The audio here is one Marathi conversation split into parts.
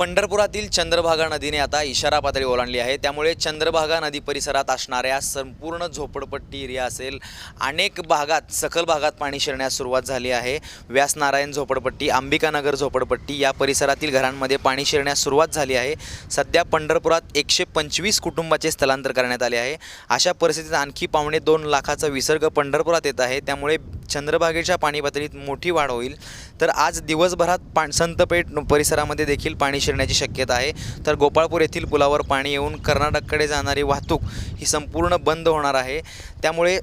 पंढरपुरातील चंद्रभागा नदीने आता इशारा पातळी ओलांडली आहे. त्यामुळे चंद्रभागा नदी परिसरात असणाऱ्या संपूर्ण झोपडपट्टी एरिया असेल अनेक भागात सखल भागात पाणी शिरण्यास सुरुवात झाली आहे. व्यासनारायण झोपडपट्टी अंबिकानगर झोपडपट्टी या परिसरातील घरांमध्ये पाणी शिरण्यास सुरुवात झाली आहे. सध्या पंढरपुरात एकशे पंचवीस कुटुंबाचे स्थलांतर करण्यात आले आहे. अशा परिस्थितीत आणखी पावणे दोन लाखाचा विसर्ग पंढरपुरात येत आहे. त्यामुळे चंद्रभागेच्या पाणी पातळीत मोठी वाढ होईल. तर आज दिवसभरात पा संतपेठ परिसरामध्ये देखील पाणी शिरण्याची शक्यता आहे. तर गोपाळपूर येथील पुलावर पाणी येऊन कर्नाटककडे जाणारी वाहतूक ही संपूर्ण बंद होणार आहे. त्यामुळे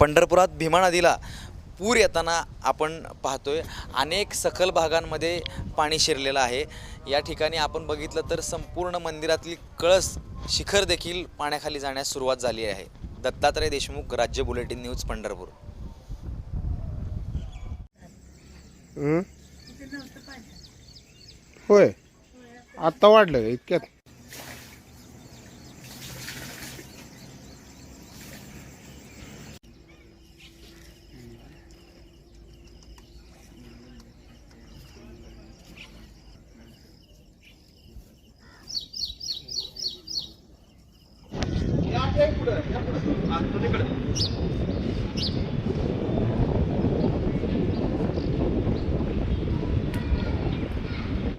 पंढरपुरात भीमा नदीला पूर येताना आपण पाहतोय अनेक सखल भागांमध्ये पाणी शिरलेलं आहे. या ठिकाणी आपण बघितलं तर संपूर्ण मंदिरातील कळस शिखर देखील पाण्याखाली जाण्यास सुरुवात झाली आहे. दत्तात्रय देशमुख राज्य बुलेटिन न्यूज पंढरपूर. होय. आत्ता वाढलं इतक्यात?